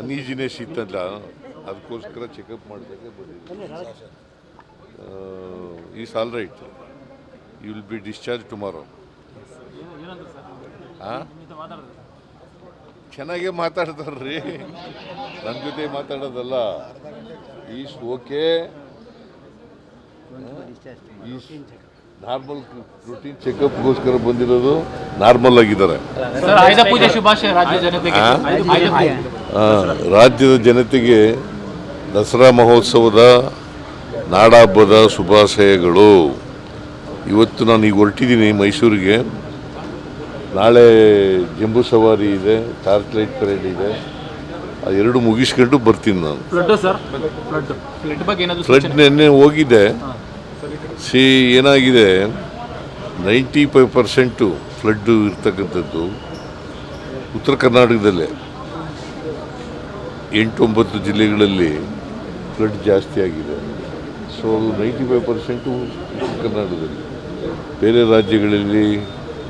ಅನೀಜಿನೆಸ್ ಇತ್ತಲ್ಲ ಅದಕ್ಕೋಸ್ಕರ ಚೆಕಪ್ ಮಾಡಿದಾಗ ಬಂದಿದೆ. Is all right you will be discharge tomorrow ಏನಂದ್ರೆ ಸರ್ ಹಾಂ ನಿಮ್ಮಿಂದ ಮಾತಾಡಿದ್ರೆ ಚೆನ್ನಾಗೇ ಮಾತಾಡ್ತಾರ್ರಿ. ನನ್ನ ಜೊತೆ ಮಾತಾಡೋದಲ್ಲ. Is okay is normal routine ಚೆಕಪ್ಗೋಸ್ಕರ ಬಂದಿರೋದು ನಾರ್ಮಲ್ ಆಗಿದ್ದಾರೆ. ರಾಜ್ಯದ ಜನತೆಗೆ ದಸರಾ ಮಹೋತ್ಸವದ ನಾಡಹಬ್ಬದ ಶುಭಾಶಯಗಳು. ಇವತ್ತು ನಾನು ಈಗ ಹೊರಟಿದ್ದೀನಿ ಮೈಸೂರಿಗೆ. ನಾಳೆ ಜಂಬೂ ಸವಾರಿ ಇದೆ ಟಾರ್ಚ್ ಲೈಟ್ ಪರೇಡ್ ಇದೆ. ಆ ಎರಡು ಮುಗಿಸ್ಕೊಂಡು ಬರ್ತೀನಿ ನಾನು. ಫ್ಲಡ್ ನೆನ್ನೆ ಹೋಗಿದೆ. ಸಿ ಏನಾಗಿದೆ? ನೈಂಟಿ ಫೈವ್ ಪರ್ಸೆಂಟು ಫ್ಲಡ್ಡು ಇರ್ತಕ್ಕಂಥದ್ದು ಉತ್ತರ ಕರ್ನಾಟಕದಲ್ಲೇ. ಎಂಟು ಒಂಬತ್ತು ಜಿಲ್ಲೆಗಳಲ್ಲಿ ಫ್ಲಡ್ ಜಾಸ್ತಿ ಆಗಿದೆ. ಸೊ ನೈಂಟಿ ಫೈವ್ ಪರ್ಸೆಂಟು ಕರ್ನಾಟಕದಲ್ಲಿ. ಬೇರೆ ರಾಜ್ಯಗಳಲ್ಲಿ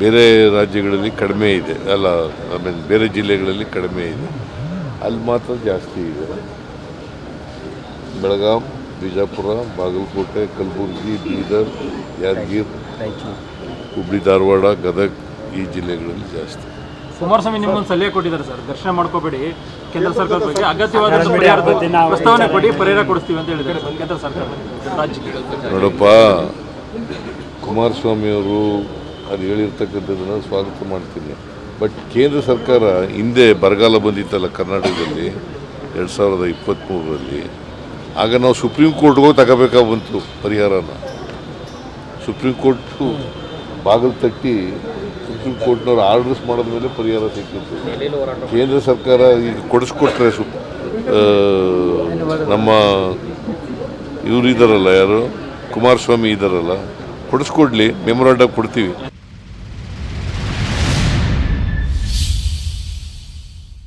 ಬೇರೆ ರಾಜ್ಯಗಳಲ್ಲಿ ಕಡಿಮೆ ಇದೆ. ಅಲ್ಲ ಐ ಮೀನ್ ಬೇರೆ ಜಿಲ್ಲೆಗಳಲ್ಲಿ ಕಡಿಮೆ ಇದೆ. ಅಲ್ಲಿ ಮಾತ್ರ ಜಾಸ್ತಿ ಇದೆ. ಬೆಳಗಾಂ ಬಿಜಾಪುರ ಬಾಗಲಕೋಟೆ ಕಲಬುರಗಿ ಬೀದರ್ ಯಾದಗಿರ್ ಹುಬ್ಳಿ ಧಾರವಾಡ ಗದಗ ಈ ಜಿಲ್ಲೆಗಳಲ್ಲಿ ಜಾಸ್ತಿ. ಕುಮಾರಸ್ವಾಮಿ ನಿಮ್ಮ ಸಲಹೆ ಕೊಟ್ಟಿದ್ದಾರೆ ಸರ್. ದರ್ಶನ ಮಾಡ್ಕೋಬೇಡಿ. ಕೇಂದ್ರ ಸರ್ಕಾರದ ಬಗ್ಗೆ ಅಗತ್ಯವಾದ ಪ್ರಸ್ತಾವನೆ ಕೊಡಿ ಪರಿಹಾರ ಕೊಡಿಸ್ತೀವಿ ಅಂತ ಹೇಳಿದ್ದಾರೆ ಕೇಂದ್ರ ಸರ್ಕಾರ. ರಾಜ್ಯಕ್ಕೆ ನೋಡಪ್ಪ ಕುಮಾರಸ್ವಾಮಿ ಅವರು ಅದು ಹೇಳಿರ್ತಕ್ಕಂಥದ್ದನ್ನು ಸ್ವಾಗತ ಮಾಡ್ತೀನಿ. ಬಟ್ ಕೇಂದ್ರ ಸರ್ಕಾರ ಹಿಂದೆ ಬರಗಾಲ ಬಂದಿತ್ತಲ್ಲ ಕರ್ನಾಟಕದಲ್ಲಿ ಎರಡು ಸಾವಿರದ ಇಪ್ಪತ್ತ್ಮೂರರಲ್ಲಿ ಆಗ ನಾವು ಸುಪ್ರೀಂ ಕೋರ್ಟ್ಗೂ ತಗೋಬೇಕಾಗಿ ಬಂತು ಪರಿಹಾರನ. ಸುಪ್ರೀಂ ಕೋರ್ಟು ಬಾಗಿಲು ತಟ್ಟಿ ಸುಪ್ರೀಂ ಕೋರ್ಟ್ನವ್ರು ಆರ್ಡರ್ಸ್ ಮಾಡಿದ ಮೇಲೆ ಪರಿಹಾರ ಸಿಕ್ಕಿತ್ತು. ಕೇಂದ್ರ ಸರ್ಕಾರ ಈಗ ಕೊಡಿಸ್ಕೊಟ್ರೆ ಸು ನಮ್ಮ ಇವರು ಇದ್ದಾರಲ್ಲ ಯಾರು? ಕುಮಾರಸ್ವಾಮಿ ಇದ್ದಾರಲ್ಲ ಕೊಡಿಸ್ಕೊಡ್ಲಿ ಮೆಮೊರಾಂಡಮ್ ಕೊಡ್ತೀವಿ.